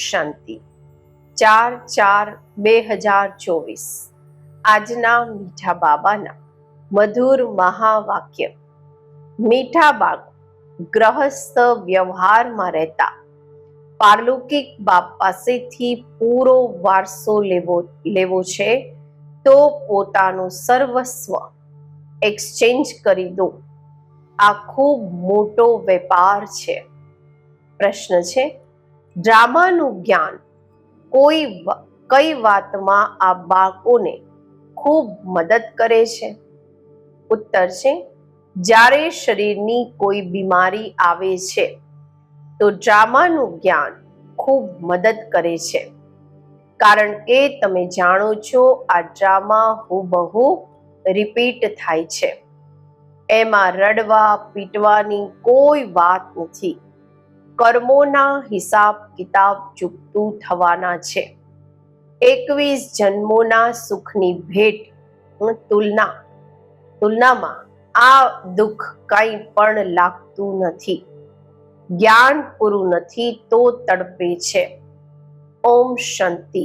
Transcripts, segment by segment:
શાંતિ. ચાર ચાર બે હજાર ચોવીસ. આજના મીઠા બાબાના મધુર મહાવાક્ય. મીઠા બાળકો ગ્રહસ્થ વ્યવહારમાં રહેતા. પારલૌકિક બાપ પાસેથી પૂરો વારસો લેવો લેવો છે તો પોતાનું સર્વસ્વ એક્સચેન્જ કરી દો. આ ખૂબ મોટો વેપાર છે. પ્રશ્ન છે ડ્રામાનું જ્ઞાન કોઈ કઈ વાતમાં આ બાળકોને ખૂબ મદદ કરે છે? ઉત્તર છે, જ્યારે શરીરની કોઈ બીમારી આવે છે, તો ડ્રામાનું જ્ઞાન ખૂબ મદદ કરે છે. કારણ કે તમે જાણો છો, આ ડ્રામા હુબહુ રિપીટ થાય છે. એમાં રડવા, પીટવાની કોઈ વાત નથી. કર્મોના હિસાબ કિતાબ ચૂકતું થવાના છે. એકવીસ જન્મોના સુખની ભેટ તુલના, તુલનામાં આ દુઃખ કંઈ પણ લાગતું નથી. જ્ઞાન પૂરું નથી તો તડપે છે. ઓમ શાંતિ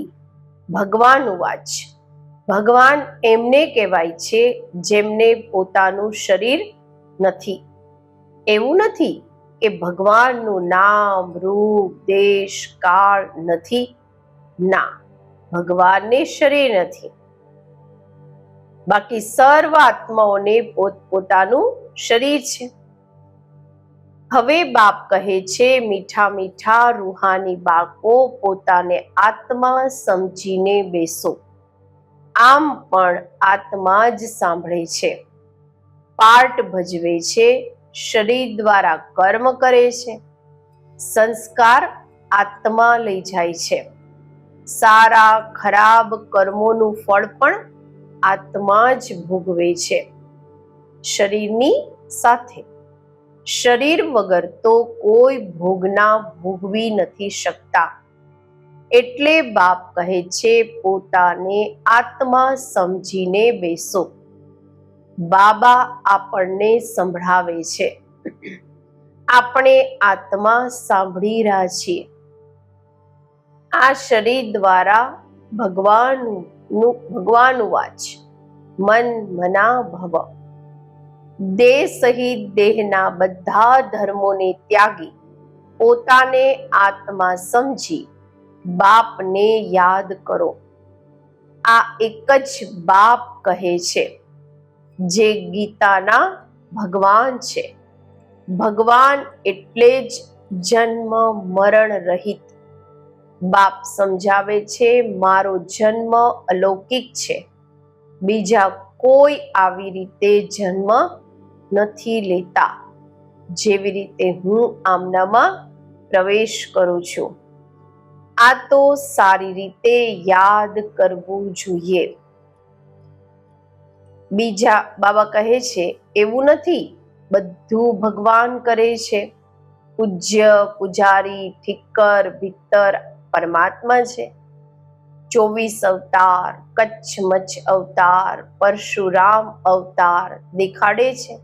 ભગવાન વાચ. ભગવાન એમને કહેવાય છે જેમને પોતાનું શરીર નથી. એવું નથી કે ભગવાનનું નામ, રૂપ, દેશ, કાળ નથી. ના, ભગવાનને શરીર નથી. બાકી સર્વ આત્માઓને પોતપોતાનું શરીર છે. હવે બાપ કહે છે, મીઠા મીઠા રૂહાની બાળકો, પોતાને આત્મા સમજીને બેસો. આમ પણ આત્મા જ સાંભળે છે. પાર્ટ ભજવે છે શરીર દ્વારા કર્મ કરે છે. સંસ્કાર આત્મા લઈ જાય છે. સારા, ખરાબ કર્મોનું ફળ પણ આત્મા જ ભોગવે છે. શરીરની સાથે. શરીર વગર તો કોઈ ભોગના ભોગવી નથી શકતા. એટલે બાપ કહે છે, પોતાને આત્મા સમજીને બેસો. બાબા આપણને સંભળાવે છે. આપણે આત્મા સાંભળી રહ્યા છીએ. આ શરીર દ્વારા ભગવાનનું ભગવાન વાચ, મન મના ભવ દેહ સહિત દેહના બધા ધર્મોને ત્યાગી, પોતાને આત્મા સમજી, બાપને યાદ કરો. આ એક જ બાપ કહે છે. જે ગીતાના ભગવાન છે. ભગવાન એટલે જ જન્મ મરણ રહિત. બાપ સમજાવે છે, મારો જન્મ અલૌકિક છે. બીજા કોઈ આવી રીતે જન્મ નથી લેતા. જેવી રીતે હું આમનામાં પ્રવેશ કરું છું. આ તો સારી રીતે યાદ કરવું જોઈએ. બીજા બાબા કહે છે, એવું નથી, બધું ભગવાન કરે છે. પૂજ્ય, પૂજારી, ઠીકર, ભીતર પરમાત્મા છે. ચોવીસ અવતાર કચ્છ મચ્છ અવતાર, પરશુરામ અવતાર દેખાડે છે.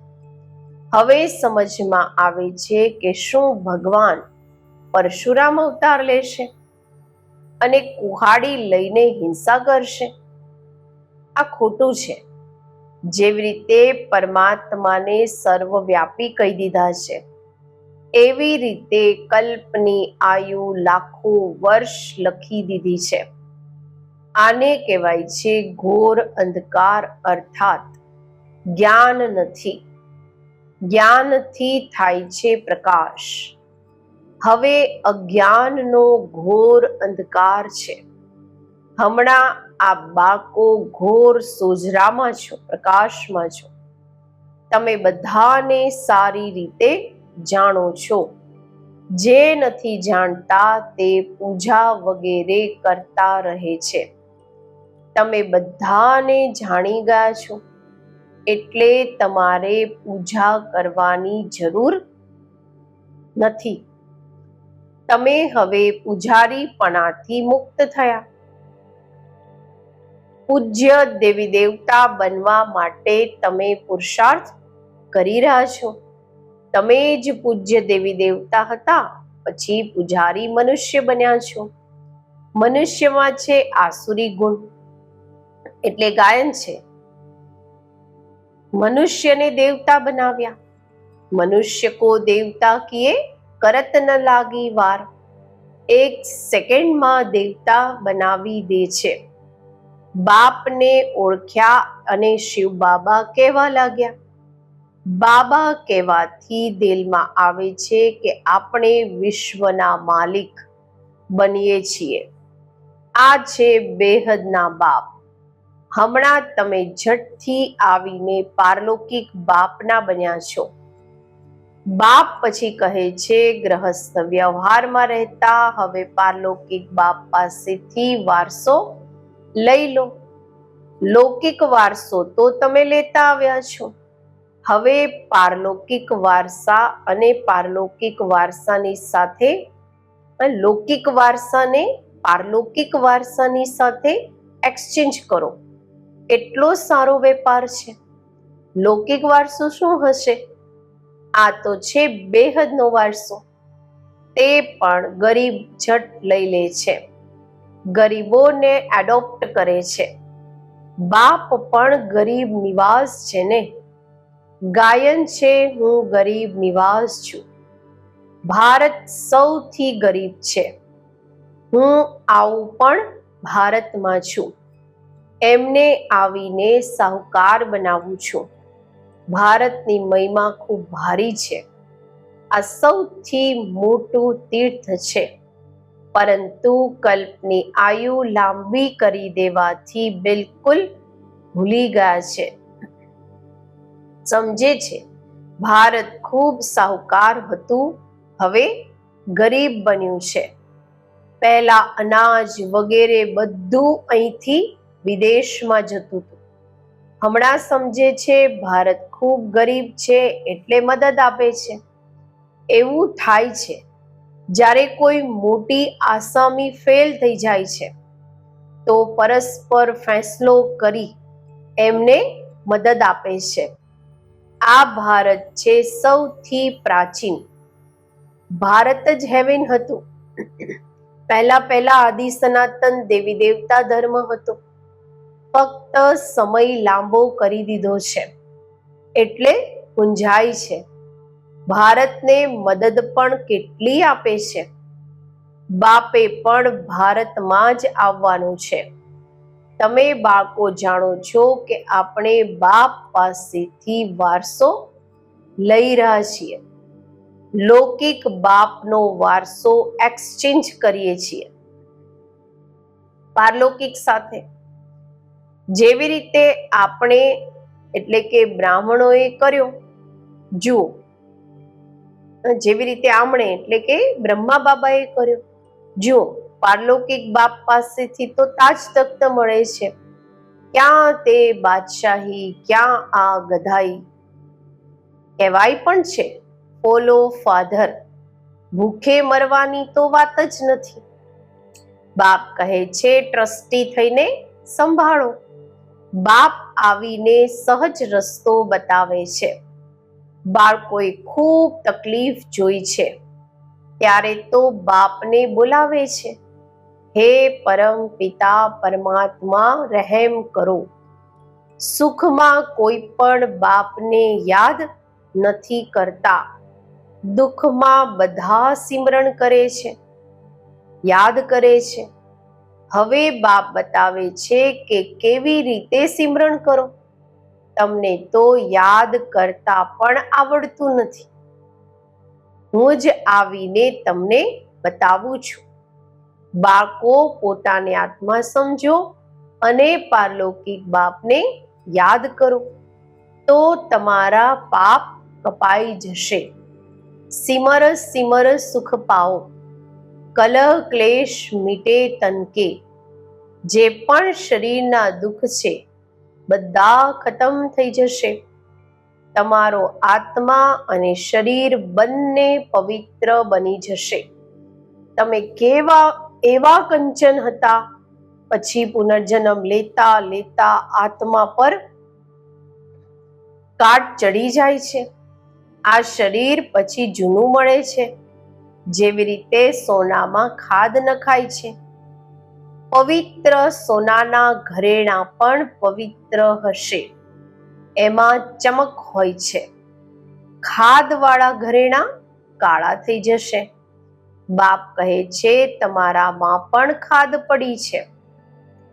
હવે સમજમાં આવે છે કે શું ભગવાન પરશુરામ અવતાર લેશે અને કુહાડી લઈને હિંસા કરશે. આ ખોટું છે. જેવી રીતે પરમાત્માને સર્વવ્યાપી કહી દીધા છે. એવી રીતે કલ્પની, આયુ, લાખો વર્ષ લખી દીધી છે. આને કહેવાય છે ઘોર અંધકાર અર્થાત જ્ઞાન નથી. જ્ઞાનથી થાય છે પ્રકાશ. હવે અજ્ઞાનનો ઘોર અંધકાર છે. હમણાં આ બાકો ઘોર સોજરામાં છો, પ્રકાશમાં છો. તમે બધાને સારી રીતે જાણો છો. જે નથી જાણતા તે પૂજા વગેરે કરતા રહે છે. તમે બધાને જાણી ગયા છો. એટલે તમારે પૂજા કરવાની જરૂર નથી. તમે હવે પૂજારીપણાથી મુક્ત થયા. પૂજ્ય દેવી દેવતા બનવા માટે તમે પુરુષાર્થ કરી રહ્યા છો. તમે જ પૂજ્ય દેવી દેવતા હતા, પછી પૂજારી મનુષ્ય બન્યા છો. મનુષ્યમાં છે આસુરી ગુણ, એટલે ગાયન છે. મનુષ્યને દેવતા બનાવ્યા. મનુષ્ય કો દેવતા કીએ કરત ન લાગી વાર. એક સેકન્ડમાં દેવતા બનાવી દે છે. બાપને ઓળખ્યા અને શિવ બાબા કહેવા લાગ્યા. બાબા કહેવાથી દિલમાં આવે છે કે આપણે વિશ્વના માલિક બનીએ છીએ. આ છે બેહદના બાપ. હમણાં તમે ઝટથી આવીને પારલૌકિક બાપના બન્યા છો. બાપ પછી કહે છે, ગ્રહસ્થ વ્યવહારમાં રહેતા, હવે પારલૌકિક બાપ પાસેથી વારસો લઈ લો. લૌકિક વારસો તો તમે લેતા આવ્યા છો. હવે પારલૌકિક વારસા અને પારલૌકિક વારસાની સાથે લૌકિક વારસાને પારલૌકિક વારસાની સાથે એક્સચેન્જ કરો. એટલો સારો વેપાર છે. લૌકિક વારસો શું હશે? આ તો છે બેહદનો વારસો. તે પણ ગરીબ જટ લઈ લે છે. ગરીબોને એડોપ્ટ કરે છે. બાપ પણ ગરીબ નિવાસ છે ને? ગાયન છે, હું ગરીબ નિવાસ છું. ભારત સૌથી ગરીબ છે. હું આવું પણ ભારતમાં છું. એમને આવીને સાહુકાર બનાવું છું. ભારતની મહિમા ખૂબ ભારી છે. આ સૌથી મોટું તીર્થ છે. પરંતુ કલ્પની આયુ લાંબી કરી દેવાથી બિલકુલ ભૂલી ગયા છે. સમજે છે, ભારત ખૂબ સાહુકાર હતું, હવે ગરીબ બન્યું છે. પહેલા અનાજ વગેરે બધું અહીંથી વિદેશમાં જતું હતું. હમણાં સમજે છે, ભારત ખૂબ ગરીબ છે, એટલે મદદ આપે છે. એવું થાય છે. જ્યારે કોઈ મોટી આસામી ફેલ થઈ જાય છે, તો પરસ્પર ફેંસલો કરી એમને મદદ આપે છે. આ ભારત છે સૌથી પ્રાચીન. ભારત જ હેવિન હતું. પહેલા પહેલા આદિ સનાતન દેવી દેવતા ધર્મ હતો. ફક્ત સમય લાંબો કરી દીધો છે. એટલે ગુંજાય છે. ભારતને મદદ પણ કેટલી આપે છે? બાપે પણ ભારતમાં જ આવવાનું છે. તમે બાળકો જાણો છો કે આપણે બાપ પાસેથી વારસો લઈ રહ્યા છીએ. લૌકિક બાપનો વારસો એક્સચેન્જ કરીએ છીએ. પારલૌકિક સાથે. જેવી રીતે આપણે, એટલે કે બ્રાહ્મણોએ કર્યો. જુઓ જેવી રીતે આમણે એટલે કે બ્રહ્મા બાબાએ કર્યો. જો પારલૌકિક બાપ પાસેથી તો તાજ તખ્ત મળે છે. ક્યાં તે બાદશાહી, ક્યાં આ ગધાઈ? કહેવાય પણ છે, ફોલો ફાધર, ભૂખે મરવાની તો વાત જ નથી. બાપ કહે છે, ટ્રસ્ટી થઈને સંભાળો. બાપ આવીને સહજ રસ્તો બતાવે છે. બાળકોએ ખૂબ તકલીફ જોઈ છે. ત્યારે તો બાપને બોલાવે છે, હે પરમ પિતા, પરમાત્મા, રહેમ કરો. સુખમાં કોઈ પણ બાપને યાદ નથી કરતા. દુઃખમાં બધા સિમરણ કરે છે, યાદ કરે છે. હવે બાપ બતાવે છે કે કેવી રીતે સિમરણ કરો? તમને તો યાદ કરતા પણ આવડતું નથી. હું જ આવીને તમને બતાવું છું. બાળકો પોતાને આત્મા સમજો અને પારલૌકિક બાપને યાદ કરો. તો તમારા પાપ કપાઈ જશે. સિમર સિમર સુખ પાઓ. કલહ ક્લેશ મીટે તનકે. જે પણ શરીરના દુઃખ છે બધા ખતમ થઈ જશે. તમારો આત્મા અને શરીર બંને પવિત્ર બની જશે. તમે કેવા, એવા કંચન હતા? પછી પુનર્જન્મ લેતા લેતા આત્મા પર કાટ ચડી જાય છે. આ શરીર પછી જૂનું મળે છે. જેવી રીતે સોનામાં ખાદ નખાય છે. પવિત્ર સોનાના ઘરેણા પણ પવિત્ર હશે. એમાં ચમક હોય છે. ખાદવાળા ઘરેણા કાળા થઈ જશે. બાપ કહે છે, તમારામાં પણ ખાદ પડી છે.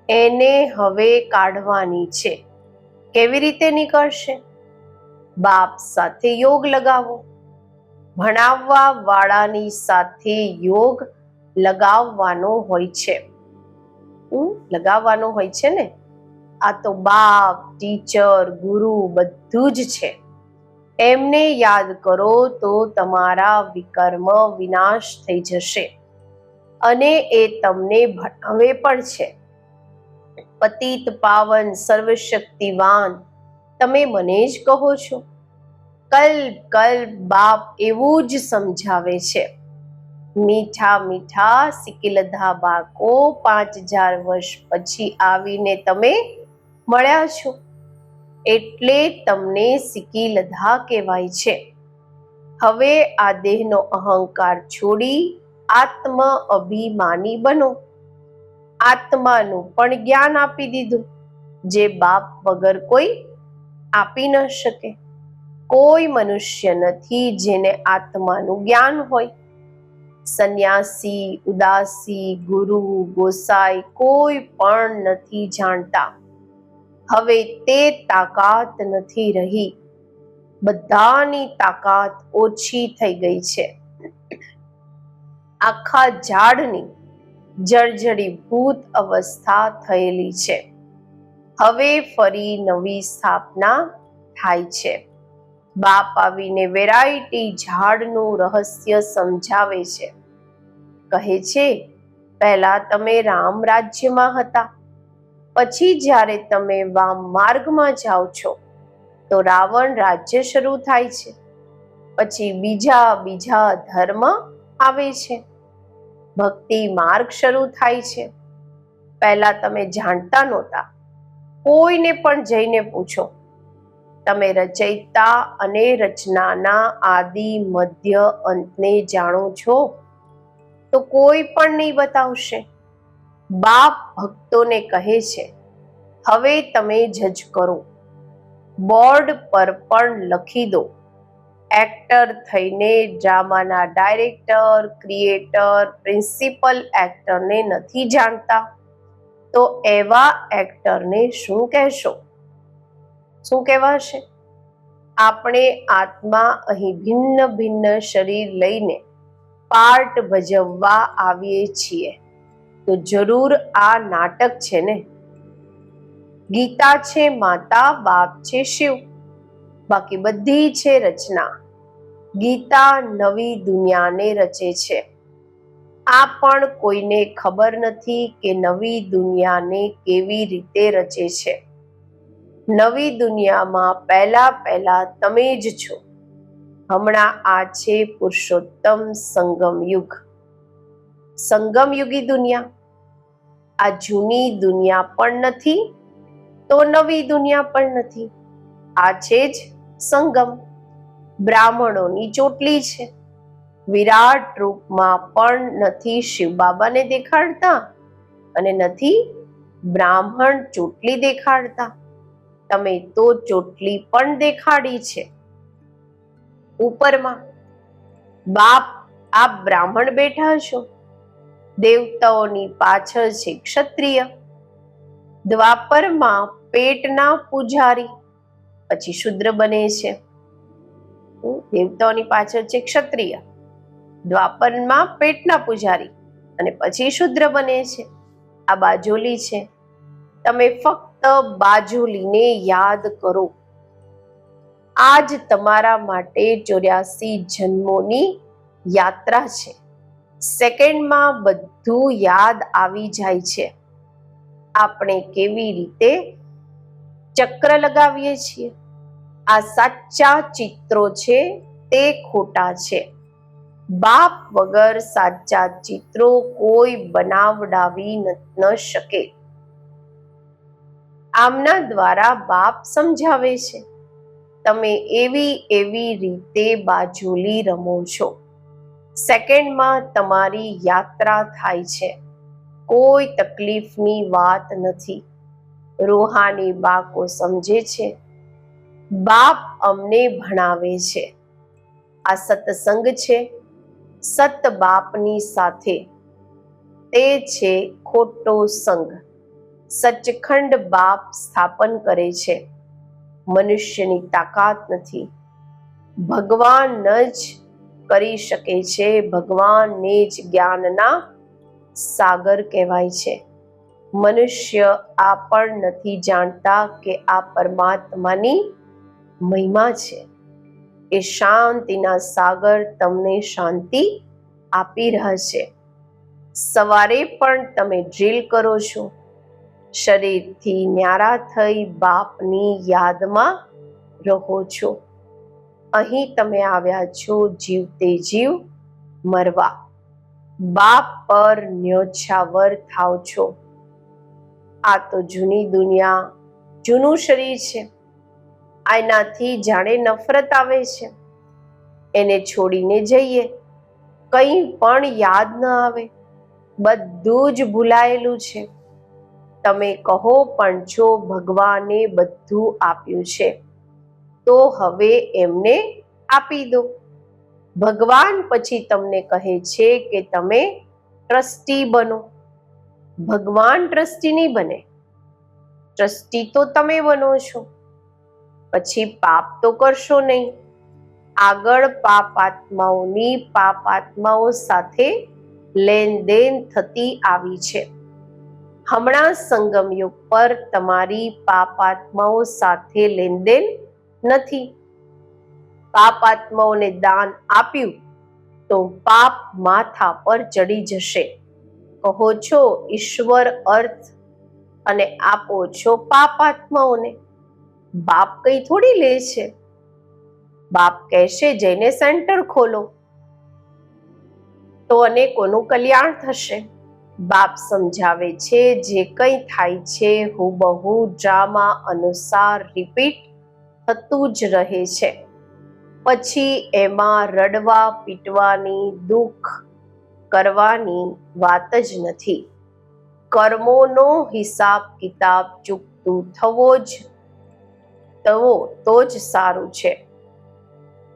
એને હવે કાઢવાની છે. કેવી રીતે નીકળશે? બાપ સાથે યોગ લગાવો. ભણાવવા વાળાની સાથે યોગ લગાવવાનો હોય છે. લગાવવાનો હોય છે ને, આ તો બાપ, ટીચર, ગુરુ બધું જ છે. એમને યાદ કરો તો તમારા વિકર્મ વિનાશ થઈ જશે. અને એ તમને ભણાવે પણ છે. પતિત પાવન સર્વશક્તિવાન, તમે મને જ કહો છો. કલ્પ કલ્પ બાપ એવું જ સમજાવે છે. મીઠા મીઠા સિકિલધા બાકો પાંચ હજાર વર્ષ પછી આવીને તમે મળ્યા છો. એટલે તમને સિકિલધા કહેવાય છે. હવે આ દેહનો અહંકાર છોડી આત્મ અભિમાની બનો. આત્માનું પણ જ્ઞાન આપી દીધું. જે બાપ વગર કોઈ આપી ન શકે. કોઈ મનુષ્ય નથી જેને આત્માનું જ્ઞાન હોય. સંન્યાસી, ઉદાસી, ગુરુ, ગોસાઈ કોઈ પણ નથી જાણતા. હવે તે તાકાત નથી રહી. બધાની તાકાત ઓછી થઈ ગઈ છે. આખા ઝાડની જર્જરીભૂત અવસ્થા થયેલી છે. હવે ફરી નવી સ્થાપના થાય છે. બાપ આવીને વેરાયટી ઝાડનું રહસ્ય સમજાવે છે. કહે છે, પહેલા તમે રામ રાજ્યમાં હતા. પછી જ્યારે તમે વામ માર્ગમાં જાઓ છો, તો રાવણ રાજ્ય શરૂ થાય છે. પછી બીજા બીજા ધર્મ આવે છે. ભક્તિ માર્ગ શરૂ થાય છે. પહેલા તમે જાણતા નહોતા. કોઈને પણ જઈને પૂછો તમે રચયિતા અને રચનાના આદિ મધ્ય અંતને જાણો છો, તો કોઈ પણ નહીં બતાવશે. બાપ ભક્તોને કહે છે, હવે તમે જજ કરો. બોર્ડ પર પણ લખી દો. એક્ટર થઈને ડ્રામાના ડાયરેક્ટર, ક્રિએટર, પ્રિન્સિપલ એક્ટરને નથી જાણતા. તો એવા એક્ટરને શું કહેશો? શું કહેવાશે આપણે આત્મા અહીં ભિન્ન ભિન્ન શરીર લઈને પાર્ટ ભજવવા આવીએ છીએ. તો જરૂર આ નાટક છે ને? ગીતા છે, માતા, બાપ છે, શિવ. બાકી બધી છે રચના. ગીતા નવી દુનિયાને રચે છે. આ પણ કોઈને ખબર નથી કે નવી દુનિયાને કેવી રીતે રચે છે. નવી દુનિયામાં પહેલા પહેલા તમે જ છો. હમણાં આ છે પુરુષોત્તમ સંગમ યુગ. સંગમ યુગી દુનિયા. આ જૂની દુનિયા પણ નથી, તો નવી દુનિયા પણ નથી. આ છે જ સંગમ. બ્રાહ્મણોની ચોટલી છે. વિરાટ રૂપમાં પણ નથી શિવ બાબાને દેખાડતા અને નથી બ્રાહ્મણ ચોટલી દેખાડતા. તમે તો ચોટલી પણ દેખાડી છે. ઉપરમાં, બાપ, આપ બ્રાહ્મણ બેઠા છો. દેવતાઓની પાછળ છે ક્ષત્રિય. દ્વાપરમાં પેટના પૂજારી. પછી શુદ્ર બને છે. દેવતાઓની પાછળ છે ક્ષત્રિય. દ્વાપરમાં પેટના પૂજારી. અને પછી શુદ્ર બને છે. આ બાજોલી છે. તમે ફક્ત બાજોલીને યાદ કરો. આજ તમારા માટે ચોર્યાસી જન્મોની યાત્રા છે. સેકન્ડમાં બધું યાદ આવી જાય છે. આપણે કેવી રીતે ચક્ર લગાવીએ છીએ? આ સાચા ચિત્રો છે, તે ખોટા છે. બાપ વગર સાચા ચિત્રો કોઈ બનાવડાવી ન શકે. આમના દ્વારા બાપ સમજાવે છે. તમે એવી એવી રીતે બાજુલી રમો છો. સેકન્ડમાં તમારી યાત્રા થાય છે. કોઈ તકલીફની વાત નથી. રૂહાની બાકો સમજે છે. બાપ અમને ભણાવે છે. આ સત્સંગ છે. સત બાપની સાથે. તે છે ખોટો સંગ. સચખંડ બાપ સ્થાપન કરે છે. મનુષ્યની તાકાત નથી. ભગવાન જ કરી શકે છે. ભગવાનને જ જ્ઞાનના સાગર કહેવાય છે. મનુષ્ય આ પણ નથી જાણતા કે આ પરમાત્માની મહિમા છે. એ શાંતિના સાગર તમને શાંતિ આપી રહ્યા છે. સવારે પણ તમે ડ્રીલ કરો છો. શરીરથી ન્યારા થઈ બાપની યાદમાં રહો છો. અહીં તમે આવ્યા છો જીવતે જીવ મરવા. બાપ પર ન્યોછાવર થાવ છો. આ તો જૂની દુનિયા, જૂનું શરીર છે. આનાથી જાણે નફરત આવે છે. એને છોડીને જઈએ. કંઈ પણ યાદ ન આવે. બધું જ ભૂલાયેલું છે. તમે કહો પણ જો ભગવાને બધું આપ્યું છે, તો હવે એમને આપી દો. ભગવાન પછી તમને કહે છે કે તમે ટ્રસ્ટી બનો. ભગવાન ટ્રસ્ટી નહીં બને. ટ્રસ્ટી તો તમે બનો છો. પછી પાપ તો કરશો નહીં. આગળ પાપ આત્માઓની પાપ આત્માઓ સાથે લેનદેન થતી આવી છે. હમણાં સંગમ યુગ પર તમારી પાપ આત્માઓ સાથે લેનદેન નથી. પાપ આત્માઓને દાન આપ્યું તો પાપ માથા પર ચડી જશે. કહો છો, ઈશ્વર અર્થ અને આપો છો પાપ આત્માઓને બાપ કઈ થોડી લે છે? બાપ કહેશે, જઈને સેન્ટર ખોલો. તો અનેકોનું કલ્યાણ થશે. બાપ સમજાવે છે, જે કંઈ થાય છે, હુબહુ ડ્રામા અનુસાર રિપીટ થતું જ રહે છે. પછી એમાં રડવા, પીટવાની, દુઃખ કરવાની વાત જ નથી. કર્મોનો હિસાબ કિતાબ ચૂકતું થવો જ, થવો તો જ સારું છે.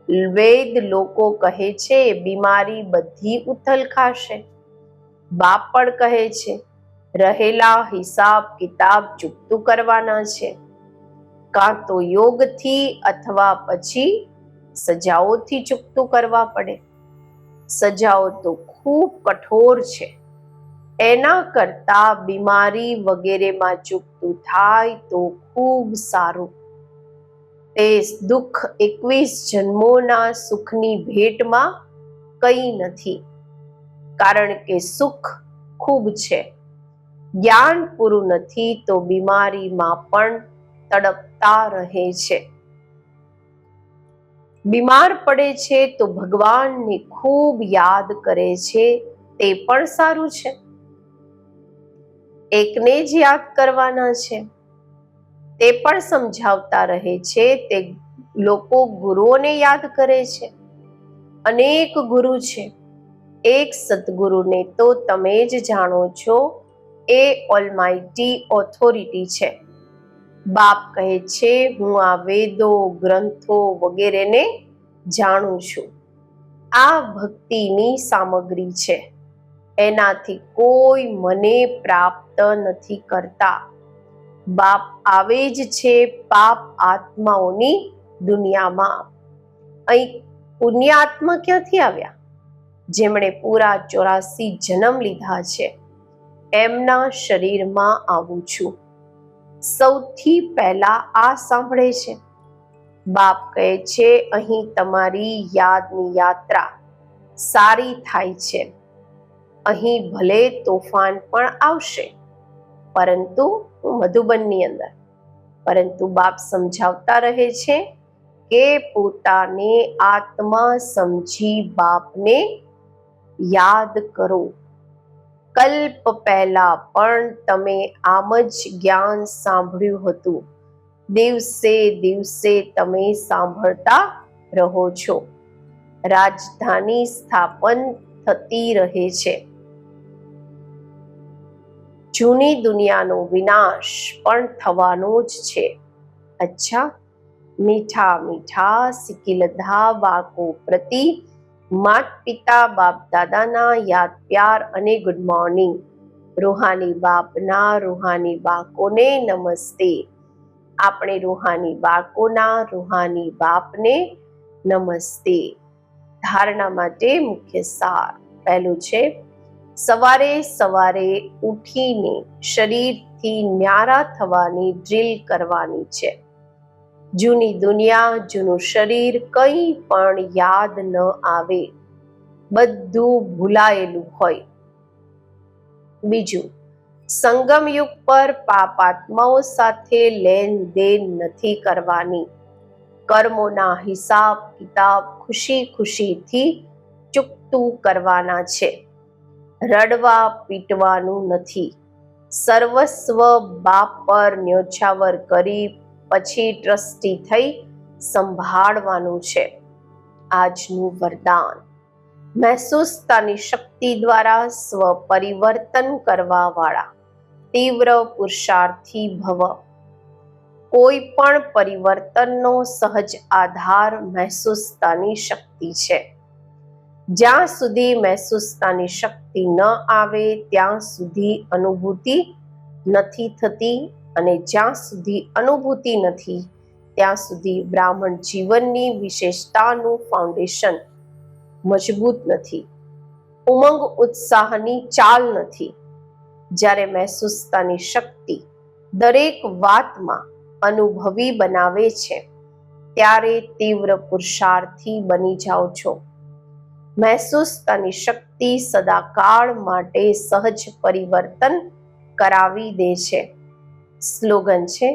વેદ લોકો કહે છે, બીમારી બધી ઉથલ ખાશે બાપ પણ કહે છે, રહેલા હિસાબ કિતાબ ચૂકતું કરવાના છે. કાં તો યોગથી અથવા પછી સજાઓથી ચૂકતું કરવા પડે. સજાઓ તો ખૂબ કઠોર છે. એના કરતા બીમારી વગેરેમાં ચૂકતું થાય તો ખૂબ સારું. તે દુઃખ એકવીસ જન્મોના સુખની ભેટમાં કંઈ નથી. કારણ કે સુખ ખૂબ છે. જ્ઞાન પૂરું નથી તો બીમારીમાં પણ તડપતા રહે છે. બીમાર પડે છે તો ભગવાનને ખૂબ યાદ કરે છે, તે પણ સારું છે. એકને જ યાદ કરવાના છે. તે પણ સમજાવતા રહે છે, તે લોકો ગુરુઓને યાદ કરે છે. અનેક ગુરુ છે. એક સદગુરુને તો તમે જ જાણો છો, એ ઓલમાઇટી ઓથોરિટી છે. બાપ કહે છે, હું આ વેદો, ગ્રંથો વગેરેને જાણું છું. આ ભક્તિની સામગ્રી છે. એનાથી કોઈ મને પ્રાપ્ત નથી કરતા. બાપ આવે જ છે પાપ આત્માઓની દુનિયામાં. અહીં પુણ્યાત્મા ક્યાંથી આવ્યા? જેમણે પૂરા ચોરાસી જન્મ લીધા છે. એમના શરીરમાં આવું છું. સૌથી પહેલા આ સાંભળે છે. બાપ કહે છે, અહીં તમારી યાદની યાત્રા સારી થાય છે. અહીં ભલે તોફાન પણ આવશે. પરંતુ મધુબનની અંદર. પરંતુ બાપ સમજાવતા રહે છે કે પોતાને આત્મા સમજી બાપને યાદ કરો. કલ્પ પહેલા પણ તમે આમ જ જ્ઞાન સાંભળ્યું હતું. દિવસે દિવસે તમે સાંભળતા રહો છો. રાજધાની સ્થાપન થતી રહે છે. જૂની દુનિયાનો વિનાશ પણ થવાનો જ છે. અચ્છા, મીઠા મીઠા સિકિલધા વાકો પ્રતિ માત પિતા બાપ દાદાના યાદ પ્યાર અને ગુડ મોર્નિંગ રૂહાની બાપના રૂહાની બાળકોને નમસ્તે. આપણે રૂહાની બાળકોના રૂહાની બાપને નમસ્તે. ધારણા માટે મુખ્ય સાર પહેલું છે, સવારે સવારે ઉઠીને શરીરથી ન્યારા થવાની ડ્રીલ કરવાની છે. જૂની દુનિયા, જૂનું શરીર કંઈ પણ યાદ ન આવે. બધું ભૂલાયેલું હોય. બીજું સંગમ યુગ પર પાપાત્માઓ સાથે લેન દેન નથી કરવાની. કર્મોના હિસાબ, કિતાબ ખુશી ખુશીથી ચૂકતું કરવાના છે. રડવા પીટવાનું નથી. સર્વસ્વ બાપ પર ન્યોછાવર કરી પછી ટ્રસ્ટી થઈ સંભાળવાનું છે. આજનું વરદાન. મહેસૂસતાની શક્તિ દ્વારા સ્વ પરિવર્તન કરવા વાળા તીવ્ર પુરુષાર્થી ભવ. કોઈ પણ પરિવર્તનનો સહજ આધાર મહેસૂસતાની શક્તિ છે. જ્યાં સુધી મહેસૂસતાની શક્તિ ન આવે, ત્યાં સુધી અનુભૂતિ નથી થતી અને જ્યાં સુધી અનુભૂતિ નથી, ત્યાં સુધી બ્રાહ્મણ જીવનની વિશેષતાનું ફાઉન્ડેશન મજબૂત નથી. ઉમંગ ઉત્સાહની ચાલ નથી. જ્યારે મહેસૂસતાની શક્તિ દરેક વાતમાં અનુભવી બનાવે છે, ત્યારે તીવ્ર પુરુષાર્થી બની જાઓ છો. મહેસૂસતાની શક્તિ સદાકાળ માટે સહજ પરિવર્તન કરાવી દે છે. સ્લોગન છે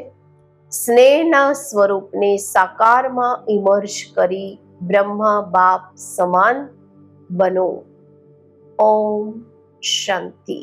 સ્નેહના સ્વરૂપને સાકારમાં ઇમર્જ કરી બ્રહ્મા બાપ સમાન બનો. ઓમ શાંતિ.